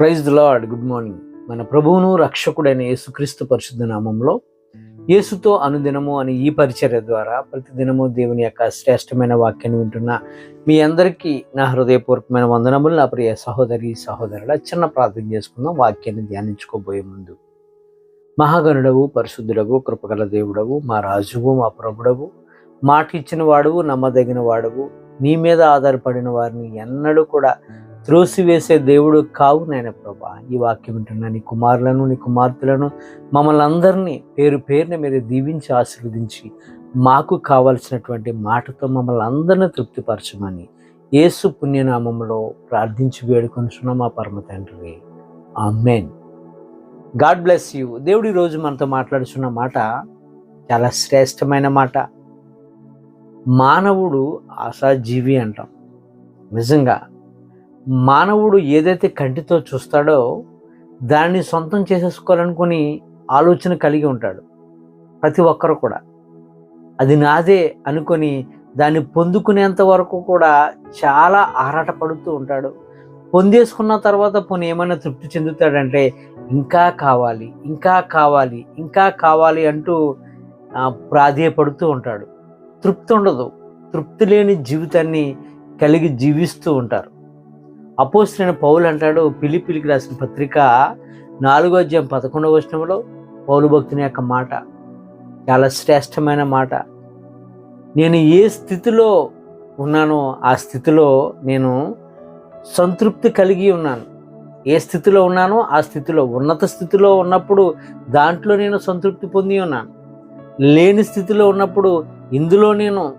Praise the lord good morning మన ప్రభువును రక్షకుడైన యేసుక్రీస్తు పరిశుద్ధ నామంలో యేసుతో అనుదినము అని ఈ పరిచర్య ద్వారా ప్రతిదినము దేవుని యొక్క శ్రేష్టమైన వాక్యాన్ని వింటున్న మీ అందరికీ నా హృదయపూర్వకమైన వందనములు. నా ప్రియ సహోదరి సహోదరుల చిన్న ప్రార్థన చేసుకుందాం. వాక్యాన్ని ధ్యానించుకోబోయే ముందు. మహాగణుడవు పరిశుద్ధుడవు కృపగల దేవుడవు మా రాజువు మా ప్రభుడవు మాట ఇచ్చిన వాడువు నమ్మదగిన వాడువు నీ మీద ఆధారపడిన వారిని ఎన్నడూ కూడా త్రోసివేసే దేవుడు కావు నాయన ప్రభా. ఈ వాక్యం వింటున్న నీ కుమారులను నీ కుమార్తెలను మమ్మల్ని అందరినీ పేరు పేరున మీరు దీవించి ఆశీర్వదించి మాకు కావలసినటువంటి మాటతో మమ్మల్ని అందరినీ తృప్తిపరచమని యేసు పుణ్యనామంలో ప్రార్థించి వేడుకొనుచున్న మా పరమ తండ్రి. ఆమెన్. God bless you. దేవుడు ఈరోజు మనతో మాట్లాడుచున్న మాట చాలా శ్రేష్టమైన మాట. మానవుడు ఆశాజీవి అంటాం. నిజంగా మానవుడు ఏదైతే కంటితో చూస్తాడో దాన్ని సొంతం చేసేసుకోవాలనుకుని ఆలోచన కలిగి ఉంటాడు. ప్రతి ఒక్కరు కూడా. అది నాదే అనుకొని దాన్ని పొందుకునేంత వరకు కూడా చాలా ఆరాటపడుతూ ఉంటాడు. పొందేసుకున్న తర్వాత పోనీ ఏమైనా తృప్తి చెందుతాడంటే ఇంకా కావాలి ఇంకా కావాలి ఇంకా కావాలి అంటూ ప్రాధేయపడుతూ ఉంటాడు. తృప్తి ఉండదు. తృప్తి లేని జీవితాన్ని కలిగి జీవిస్తూ ఉంటారు. అపోస్తులైన పౌలు అంటాడు పిలిపిలికి రాసిన పత్రిక నాలుగో అధ్యాయం పదకొండవ వచనంలో పౌలు భక్తుని యొక్క మాట. చాలా శ్రేష్టమైన మాట. నేను ఏ స్థితిలో ఉన్నానో ఆ స్థితిలో నేను సంతృప్తి కలిగి ఉన్నాను. ఏ స్థితిలో ఉన్నానో ఆ స్థితిలో ఉన్నత స్థితిలో ఉన్నప్పుడు దాంట్లో నేను సంతృప్తి పొంది ఉన్నాను. లేని స్థితిలో ఉన్నప్పుడు ఇందులో నేను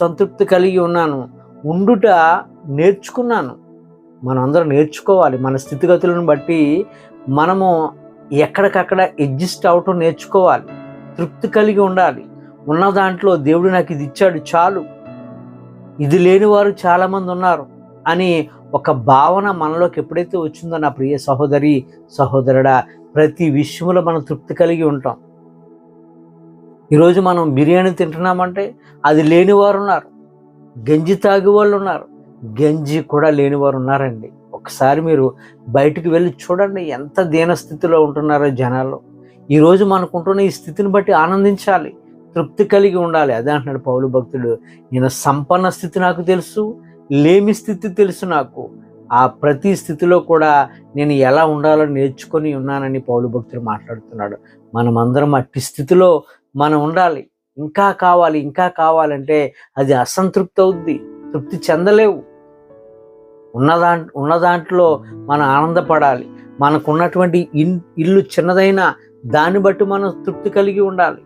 సంతృప్తి కలిగి ఉన్నాను. ఉండుట నేర్చుకున్నాను. మనం అందరం నేర్చుకోవాలి. మన స్థితిగతులను బట్టి మనము ఎక్కడికక్కడ అడ్జస్ట్ అవటం నేర్చుకోవాలి. తృప్తి కలిగి ఉండాలి. ఉన్న దాంట్లో దేవుడు నాకు ఇది ఇచ్చాడు చాలు. ఇది లేని వారు చాలామంది ఉన్నారు అని ఒక భావన మనలోకి ఎప్పుడైతే వచ్చిందో నా ప్రియ సహోదరి సహోదరుడా ప్రతి విషయంలో మనం తృప్తి కలిగి ఉంటాం. ఈరోజు మనం బిర్యానీ తింటున్నామంటే అది లేని వారు ఉన్నారు. గంజి తాగే వాళ్ళు ఉన్నారు. గంజి కూడా లేని వారు ఉన్నారండి. ఒకసారి మీరు బయటికి వెళ్ళి చూడండి ఎంత దీన స్థితిలో ఉంటున్నారో జనాలు. ఈరోజు మనకుంటున్న ఈ స్థితిని బట్టి ఆనందించాలి. తృప్తి కలిగి ఉండాలి. అదే అంటున్నాడు పౌలు భక్తుడు. నేను సంపన్న స్థితి నాకు తెలుసు లేమి స్థితి తెలుసు నాకు. ఆ ప్రతి స్థితిలో కూడా నేను ఎలా ఉండాలో నేర్చుకొని ఉన్నానని పౌలు భక్తుడు మాట్లాడుతున్నాడు. మనమందరం అట్టి స్థితిలో మనం ఉండాలి. ఇంకా కావాలి ఇంకా కావాలంటే అది అసంతృప్తి అవుద్ది. తృప్తి చెందలేవు. ఉన్నదా ఉన్న దాంట్లో మనం ఆనందపడాలి. మనకున్నటువంటి ఇన్ ఇల్లు చిన్నదైనా దాన్ని బట్టి మనం తృప్తి కలిగి ఉండాలి.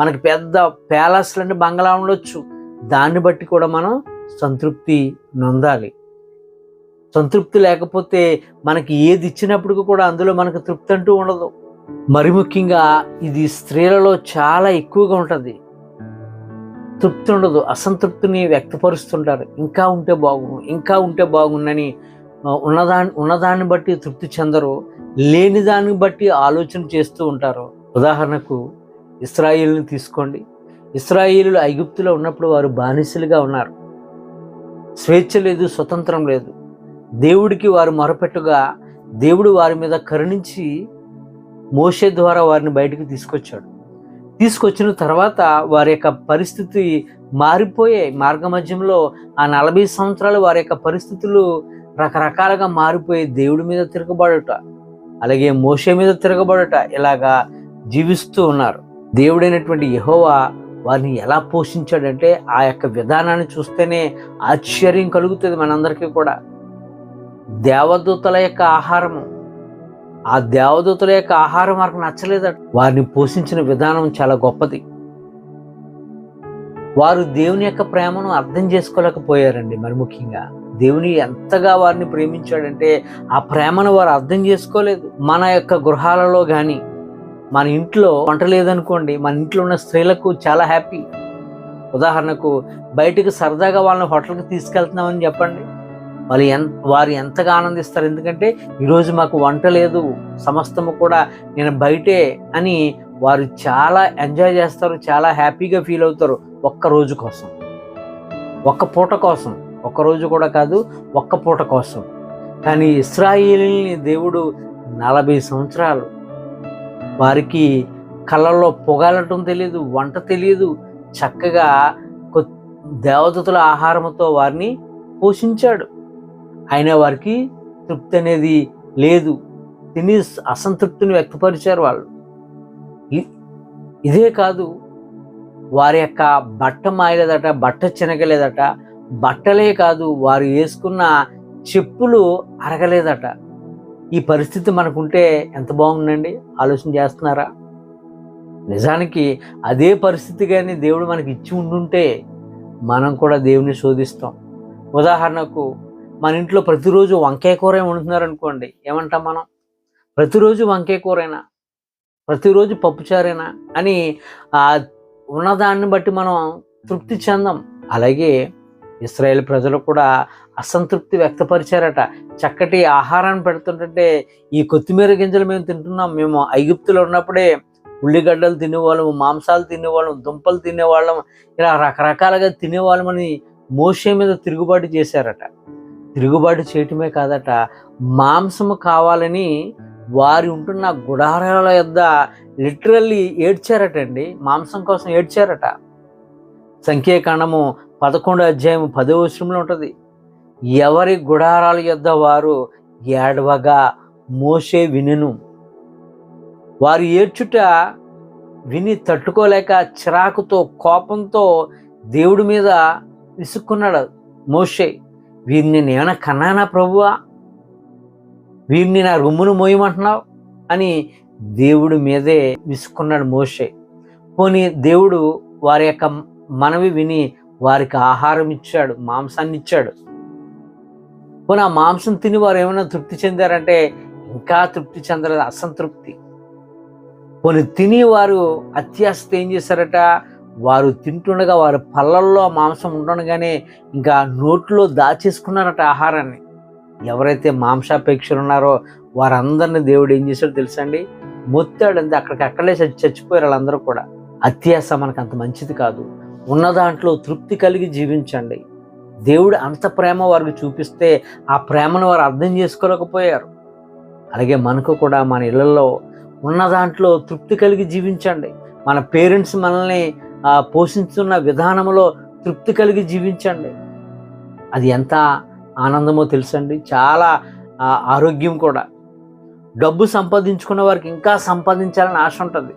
మనకి పెద్ద ప్యాలెస్లని బంగ్లా ఉండొచ్చు. దాన్ని బట్టి కూడా మనం సంతృప్తి నొందాలి. సంతృప్తి లేకపోతే మనకి ఏది ఇచ్చినప్పుడు కూడా అందులో మనకు తృప్తి అంటూ ఉండదు. మరి ముఖ్యంగా ఇది స్త్రీలలో చాలా ఎక్కువగా ఉంటుంది. తృప్తి ఉండదు అసంతృప్తిని వ్యక్తపరుస్తుంటారు. ఇంకా ఉంటే బాగుండు ఇంకా ఉంటే బాగుండని ఆ, ఉన్నదాన్ని ఉన్నదాన్ని బట్టి తృప్తి చెందరు లేని దాన్ని బట్టి ఆలోచన చేస్తూ ఉంటారు. ఉదాహరణకు ఇస్రాయిల్ని తీసుకోండి. ఇస్రాయిలు ఐగుప్తులో ఉన్నప్పుడు వారు బానిసలుగా ఉన్నారు. స్వేచ్ఛ లేదు స్వతంత్రం లేదు. దేవుడికి వారు మొరపెట్టుగా దేవుడు వారి మీద కరుణించి మోషే ద్వారా వారిని బయటికి తీసుకొచ్చాడు. తీసుకొచ్చిన తర్వాత వారి యొక్క పరిస్థితి మారిపోయే మార్గ మధ్యంలో ఆ నలభై సంవత్సరాలు వారి యొక్క పరిస్థితులు రకరకాలుగా మారిపోయి దేవుడి మీద తిరగబడట అలాగే మోసే మీద తిరగబడట ఇలాగా జీవిస్తూ ఉన్నారు. దేవుడైనటువంటి యహోవా వారిని ఎలా పోషించాడంటే ఆ యొక్క విధానాన్ని చూస్తేనే ఆశ్చర్యం కలుగుతుంది మనందరికీ కూడా. దేవదూతల యొక్క ఆహారము ఆ దేవదూతల యొక్క ఆహారం వారికి నచ్చలేదట. వారిని పోషించిన విధానం చాలా గొప్పది. వారు దేవుని యొక్క ప్రేమను అర్థం చేసుకోలేకపోయారండి. మరి ముఖ్యంగా దేవుని ఎంతగా వారిని ప్రేమించాడంటే ఆ ప్రేమను వారు అర్థం చేసుకోలేదు. మన యొక్క గృహాలలో కానీ మన ఇంట్లో వంట లేదనుకోండి మన ఇంట్లో ఉన్న స్త్రీలకు చాలా హ్యాపీ ఉదాహరణకు బయటకు సరదాగా వాళ్ళని హోటల్కి తీసుకెళ్తున్నామని చెప్పండి. వాళ్ళు ఎన్ వారు ఎంతగా ఆనందిస్తారు? ఎందుకంటే ఈరోజు మాకు వంట లేదు సమస్తము కూడా నేను బయటే అని వారు చాలా ఎంజాయ్ చేస్తారు చాలా హ్యాపీగా ఫీల్ అవుతారు ఒక్క రోజు కోసం. ఒక్క పూట కోసం. ఒక్క రోజు కూడా కాదు ఒక్క పూట కోసం. కానీ ఇస్రాయిల్ని దేవుడు నలభై సంవత్సరాలు వారికి కళ్ళల్లో పొగాలటం తెలియదు వంట తెలియదు చక్కగా కొ- దేవదతుల ఆహారంతో వారిని పోషించాడు. అయినా వారికి తృప్తి అనేది లేదు. తిని అసంతృప్తిని వ్యక్తపరిచారు వాళ్ళు. ఇదే కాదు. వారి యొక్క బట్ట మాయలేదట బట్ట చినగలేదట బట్టలే కాదు. వారు వేసుకున్న చెప్పులు అరగలేదట. ఈ పరిస్థితి మనకుంటే ఎంత బాగుందండి? ఆలోచన చేస్తున్నారా? నిజానికి అదే పరిస్థితి కానీ దేవుడు మనకి ఇచ్చి ఉండుంటే మనం కూడా దేవుని శోధిస్తాం. ఉదాహరణకు మన ఇంట్లో ప్రతిరోజు వంకాయ కూర వండుతున్నారు అనుకోండి ఏమంటాం మనం? ప్రతిరోజు వంకాయ కూరైనా ప్రతిరోజు పప్పుచారైనా అని ఉన్నదాన్ని బట్టి మనం తృప్తి చెందాం. అలాగే ఇస్రాయేల్ ప్రజలు కూడా అసంతృప్తి వ్యక్తపరిచారట. చక్కటి ఆహారాన్ని పెడుతుంటే ఈ కొత్తిమీర గింజలు మేము తింటున్నాం. మేము ఐగుప్తులో ఉన్నప్పుడే ఉల్లిగడ్డలు తినేవాళ్ళం మాంసాలు తినేవాళ్ళం దుంపలు తినేవాళ్ళం. ఇలా రకరకాలుగా తినేవాళ్ళమని మోసే మీద తిరుగుబాటు చేశారట. తిరుగుబాటు చేయటమే కాదట. మాంసము కావాలని వారి ఉంటున్న గుడారాల యొద్ద లిటరల్లీ ఏడ్చారటండి. మాంసం కోసం ఏడ్చారట. సంఖ్యాకాండము పదకొండు అధ్యాయం పదో వచనంలో ఉంటుంది. ఎవరి గుడారాల యొద్ద వారు ఏడవగా మోసే వినెను. వారు ఏడ్చుట విని తట్టుకోలేక చిరాకుతో కోపంతో దేవుడి మీద విసుక్కున్నాడు మోషే. వీరిని నేను కన్నానా ప్రభువా? వీరిని నా రొమ్మును మోయమంటున్నావు? అని దేవుడి మీదే విసుక్కున్నాడు మోషే. పోనీ దేవుడు వారి యొక్క మనవి విని వారికి ఆహారం ఇచ్చాడు మాంసాన్ని ఇచ్చాడు. పోనీ ఆ మాంసం తిని వారు ఏమైనా తృప్తి చెందారంటే ఇంకా తృప్తి చెందలేదు అసంతృప్తి. పోనీ తిని వారు అత్యాశతో ఏం చేశారట? వారు తింటుండగా వారి పళ్ళల్లో మాంసం ఉండగానే ఇంకా నోట్లో దాచేసుకున్నారట ఆహారాన్ని. ఎవరైతే మాంసాపేక్షలు ఉన్నారో వారందరిని దేవుడు ఏం చేశాడో తెలుసండి మొత్తాడంతే అక్కడికి అక్కడే చచ్చి చచ్చిపోయారు వాళ్ళందరూ కూడా. అత్యాస మనకు అంత మంచిది కాదు. ఉన్న దాంట్లో తృప్తి కలిగి జీవించండి. దేవుడు అంత ప్రేమ వారికి చూపిస్తే ఆ ప్రేమను వారు అర్థం చేసుకోలేకపోయారు. అలాగే మనకు కూడా మన ఇళ్ళల్లో ఉన్న దాంట్లో తృప్తి కలిగి జీవించండి. మన పేరెంట్స్ మనల్ని ఆ, పోషిస్తున్న విధానంలో తృప్తి కలిగి జీవించండి. అది ఎంత ఆనందమో తెలుసండి. చాలా ఆరోగ్యం కూడా. డబ్బు సంపాదించుకున్న వారికి ఇంకా సంపాదించాలని ఆశ ఉంటుంది.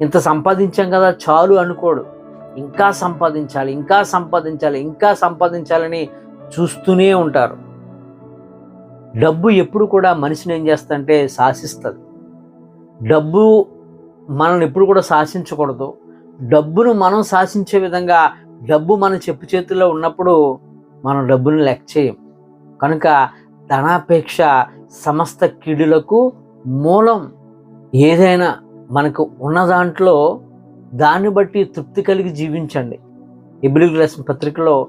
ఇంత సంపాదించాం కదా చాలు అనుకోడు. ఇంకా సంపాదించాలి ఇంకా సంపాదించాలి ఇంకా సంపాదించాలని చూస్తూనే ఉంటారు. డబ్బు ఎప్పుడు కూడా మనిషిని ఏం చేస్తుందంటే శాసిస్తుంది. డబ్బు మనల్ని ఎప్పుడు కూడా శాసించకూడదు. డబ్బును మనం శాసించే విధంగా డబ్బు మన చెప్పు చేతుల్లో ఉన్నప్పుడు మనం డబ్బును లెక్క చేయం. కనుక ధనాపేక్ష సమస్త కీడులకు మూలం ఏదైనా మనకు ఉన్న దాంట్లో దాన్ని బట్టి తృప్తి కలిగి జీవించండి. ఎబ్రిల్ రాసిన పత్రికలో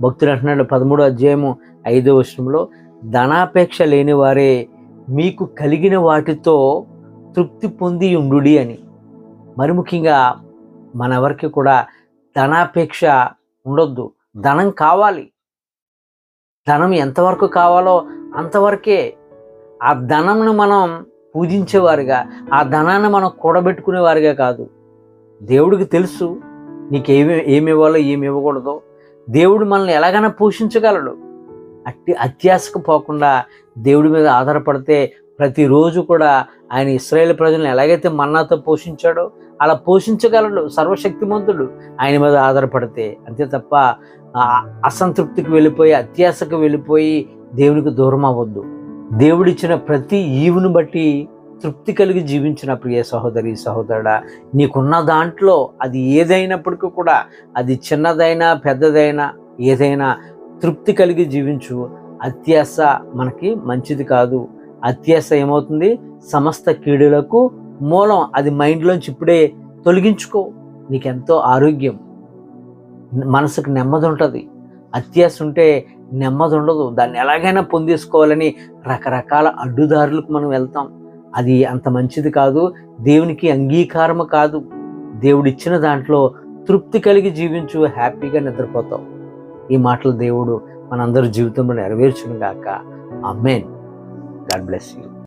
భక్తులు అంటున్నాడు పదమూడో అధ్యాయము ఐదో వర్షంలో ధనాపేక్ష లేని వారే మీకు కలిగిన వాటితో తృప్తి పొంది ఉండు అని. మరి ముఖ్యంగా మనెవరికి కూడా ధనాపేక్ష ఉండొద్దు. ధనం కావాలి. ధనం ఎంతవరకు కావాలో అంతవరకే. ఆ ధనంను మనం పూజించేవారుగా ఆ ధనాన్ని మనం కూడబెట్టుకునేవారుగా కాదు. దేవుడికి తెలుసు నీకు ఏమి ఏమి ఇవ్వాలో ఏమి ఇవ్వకూడదో. దేవుడు మనల్ని ఎలాగైనా పోషించగలడు. అట్టి అత్యాశకు పోకుండా దేవుడి మీద ఆధారపడితే ప్రతిరోజు కూడా ఆయన ఇస్రాయేల్ ప్రజలను ఎలాగైతే మన్నాతో పోషించాడో అలా పోషించగలడు సర్వశక్తిమంతుడు. ఆయన మీద ఆధారపడితే అంతే తప్ప అసంతృప్తికి వెళ్ళిపోయి అత్యాశకు వెళ్ళిపోయి దేవునికి దూరం అవ్వద్దు. దేవుడిచ్చిన ప్రతి ఈవును బట్టి తృప్తి కలిగి జీవించిన ప్రియ సహోదరి సహోదరుడా నీకున్న దాంట్లో అది ఏదైనప్పటికీ కూడా అది చిన్నదైనా పెద్దదైనా ఏదైనా తృప్తి కలిగి జీవించు. అత్యాశ మనకి మంచిది కాదు. అత్యాశ ఏమవుతుంది? సమస్త కీడులకు మూలం అది మైండ్లోంచి ఇప్పుడే తొలగించుకో. నీకెంతో ఆరోగ్యం. మనసుకు నెమ్మది ఉంటుంది అత్యాశ ఉంటే నెమ్మది ఉండదు దాన్ని ఎలాగైనా పొందేసుకోవాలని రకరకాల అడ్డుదారులకు మనం వెళ్తాం. అది అంత మంచిది కాదు. దేవునికి అంగీకారము కాదు. దేవుడిచ్చిన దాంట్లో తృప్తి కలిగి జీవించు హ్యాపీగా నిద్రపోతావు. ఈ మాటలు దేవుడు మనందరి జీవితంలో నెరవేర్చును గాక అమ్మేన్ గాడ్ బ్లెస్ యూ